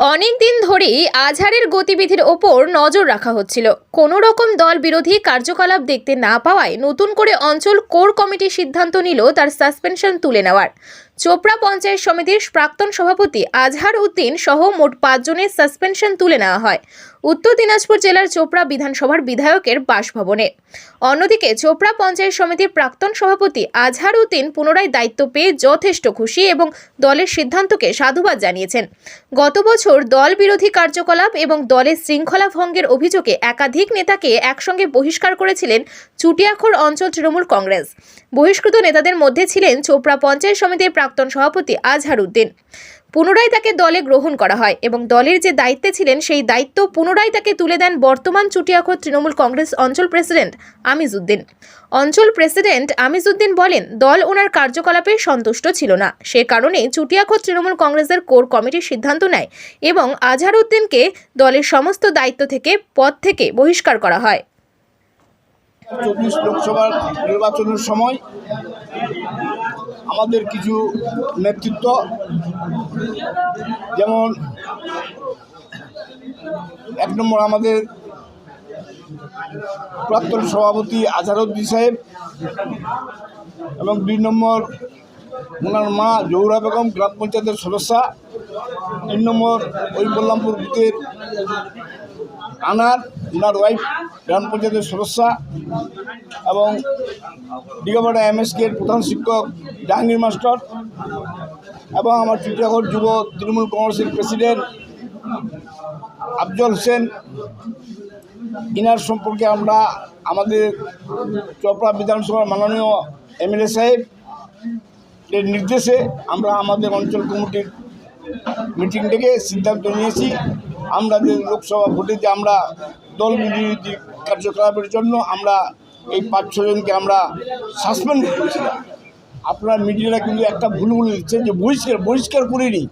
অনেক দিন ধরেই আজহারের গতিবিধির ওপর নজর রাখা হচ্ছিল। কোনো রকম দল বিরোধী কার্যকলাপ দেখতে না পাওয়ায় নতুন করে অঞ্চল কোর কমিটি সিদ্ধান্ত নিল তার সাসপেনশন তুলে নেওয়ার। চোপড়া পঞ্চায়েত সমিতির প্রাক্তন সভাপতি আজহার উদ্দিন সহ মোট পাঁচজনের সাসপেনশন তুলে নেওয়া হয়। উত্তর দিনাজপুর জেলার চোপড়া বিধানসভার বিধায়কের বাসভবনে। অন্যদিকে চোপড়া পঞ্চায়েত সমিতির প্রাক্তন সভাপতি আজহার উদ্দিন পুনরায় দায়িত্ব পেয়ে যথেষ্ট খুশি এবং দলের সিদ্ধান্তকে সাধুবাদ জানিয়েছেন। গত বছর দল বিরোধী কার্যকলাপ এবং দলের শৃঙ্খলা ভঙ্গের অভিযোগে একাধিক নেতাকে একসঙ্গে বহিষ্কার করেছিলেন চুটিয়াখোর অঞ্চল তৃণমূল কংগ্রেস। বহিষ্কৃত নেতাদের মধ্যে ছিলেন চোপড়া পঞ্চায়েত সমিতির প্রাক্তন সভাপতি আজহার উদ্দিন। পুনরায় তাকে দলে গ্রহণ করা হয় এবং দলের যে দায়িত্বে ছিলেন সেই দায়িত্ব পুনরায় তাকে তুলে দেন বর্তমান চুটিয়াখোর তৃণমূল কংগ্রেস অঞ্চল প্রেসিডেন্ট আমিজউদ্দিন। অঞ্চল প্রেসিডেন্ট আমিজউদ্দিন বলেন, দল ওনার কার্যকলাপে সন্তুষ্ট ছিল না। সে কারণে চুটিয়াখোর তৃণমূল কংগ্রেসের কোর কমিটির সিদ্ধান্ত নেয় এবং আজহার উদ্দিনকে দলের সমস্ত দায়িত্ব থেকে, পদ থেকে বহিষ্কার করা হয়। চব্বিশ লোকসভার নির্বাচনের সময় আমাদের কিছু নেতৃত্ব যেমন এক নম্বর আমাদের প্রাক্তন সভাপতি আজহারুদ্দিন সাহেব এবং দুই নম্বর ওনার মা জৌরা বেগম, গ্রাম পঞ্চায়েতের সদস্যা। তিন নম্বর ওই বল্লামপুর বুথের আনার ওনার ওয়াইফ, গ্রাম পঞ্চায়েতের সদস্যা। এবং দিঘাপাড়া এমএসকে এর প্রধান শিক্ষক, জাহাঙ্গীর মাস্টার। এবং আমার চিত্রাগড় যুব তৃণমূল কংগ্রেসের প্রেসিডেন্ট, আফজল হোসেন। ইনার সম্পর্কে আমরা আমাদের চপড়া বিধানসভার মাননীয় এমএলএ সাহেব নির্দেশে আমরা আমাদের অঞ্চল কমিটির মিটিং ডেকে সিদ্ধান্ত নিয়েছি। আমরা যে লোকসভা ভোটে যে আমরা দল বিরোধী কার্যকলাপের জন্য আমরা এই পাঁচ ছজনকে আমরা সাসপেন্ড করেছিলাম। আপনার মিডিয়ারা কিন্তু একটা ভুল বলে দিচ্ছে যে বহিষ্কার বহিষ্কার করিনি।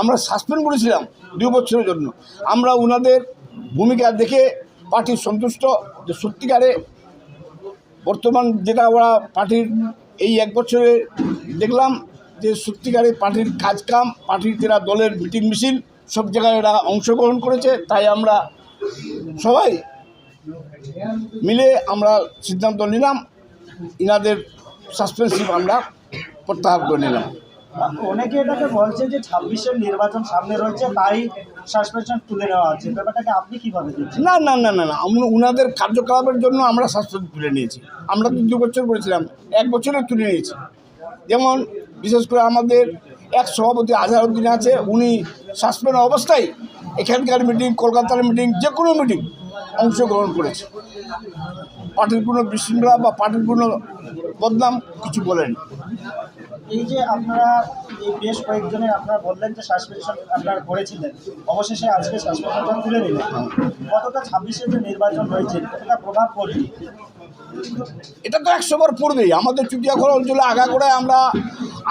আমরা সাসপেন্ড করেছিলাম দু বছরের জন্য। আমরা ওনাদের ভূমিকা দেখে পার্টি সন্তুষ্ট যে সত্যিকারে বর্তমান যেটা ওরা পার্টির এই এক বছরে দেখলাম যে সত্যিকারে পার্টির কাজকাম পার্টির যারা দলের মিটিং মিছিল সব জায়গায় এরা অংশগ্রহণ করেছে। তাই আমরা সবাই মিলে আমরা সিদ্ধান্ত নিলাম ইনাদের সাসপেন্সিভ আমরা প্রত্যাহার করে নিলাম। অনেকে এটাকে বলছে যে ছাব্বিশের নির্বাচন সামনে রয়েছে তাই সাসপেনশন তুলে নেওয়া হচ্ছে। ব্যাপারটাকে আপনি কীভাবে দেখছেন? না না না না না আমরা উনাদের কার্যকলাপের জন্য আমরা সাসপেন্ড তুলে নিয়েছি। আমরা তো দু বছর করেছিলাম এক বছরে তুলে নিয়েছি। যেমন বিশেষ করে আমাদের এক সভাপতি আজহারউদ্দিন আছে, উনি সাসপেন্ড অবস্থায় এখানকার মিটিং কলকাতার মিটিং যে কোনো মিটিং অংশগ্রহণ করেছে। পার্টির কোনো বিশৃঙ্খলা বা পার্টির কোনো বদনাম কিছু বলেন এই যে আপনারা, এই বেশ কয়েকজনের আপনারা বললেন যে সাসপেনশন আপনারা করেছিলেন, অবশেষে আজকে সাসপেনশনটা তুলে নিলেন। কতটা ছাব্বিশে যে নির্বাচন হয়েছে, কতটা প্রভাব পড়বে? এটা তো একশো বার পড়বেই। আমাদের চুটিয়াখড়া অঞ্চলে আগাগোড়ায় আমরা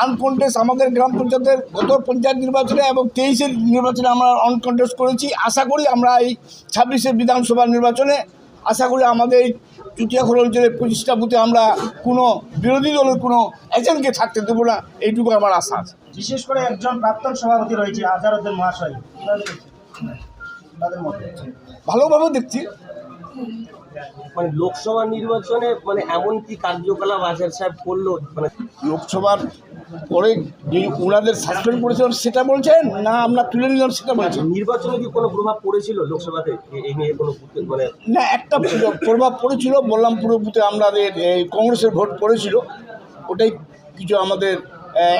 আনকন্টেস্ট আমাদের গ্রাম পঞ্চায়েতের গত পঞ্চায়েত নির্বাচনে এবং তেইশের নির্বাচনে আমরা অনকন্টেস্ট করেছি। আশা করি আমরা এই ছাব্বিশের বিধানসভা নির্বাচনে, আশা করি আমাদের এই চুটিয়াখড়া অঞ্চলের পঁচিশটা বুথে আমরা কোনো বিরোধী দলের কোনো এজেন্টকে থাকতে দেবো না এইটুকু আমার আশা আছে। বিশেষ করে একজন প্রাক্তন সভাপতি রয়েছে আজারউদ্দিন মহাশয়? ভালোভাবে দেখছি। মানে লোকসভা নির্বাচনে মানে এমন কি কার্যকলাপ আজার সাহেব করল? মানে লোকসভার পরে যে ওনাদের সাসপেন্ড করেছিলেন সেটা বলছেন না আমরা তুলে নিলাম সেটা বলছেন? নির্বাচনে কি কোনো প্রভাব পড়েছিল লোকসভাতে? এই নিয়ে কোনো মানে না একটা প্রভাব পড়েছিল বললামপুর বুথে আমাদের এই কংগ্রেসের ভোট পড়েছিল। ওটাই কিছু আমাদের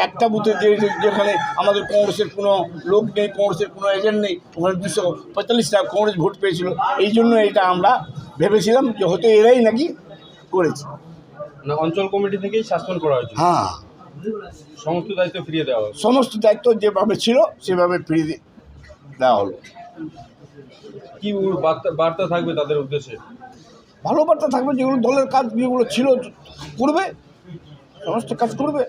একটা বুথে যে যেখানে আমাদের কংগ্রেসের কোনো লোক নেই কংগ্রেসের কোনো এজেন্ট নেই ওখানে দুশো পঁয়তাল্লিশটা কংগ্রেস ভোট পেয়েছিল। এই জন্য এটা আমরা ভেবেছিলাম যে হয়তো এরাই নাকি করেছে। অঞ্চল কমিটি থেকেই শাসন করা হয়েছে হ্যাঁ। সমস্ত দায়িত্ব ফিরিয়ে দেওয়া হলো। সমস্ত দায়িত্ব যেভাবে ছিল সেভাবে ফিরিয়ে দেওয়া হলো। কি বার্তা বার্তা থাকবে তাদের উদ্দেশ্যে? ভালো বার্তা থাকবে যেগুলো দলের কাজ যেগুলো ছিল করবে সমস্ত কাজ করবে।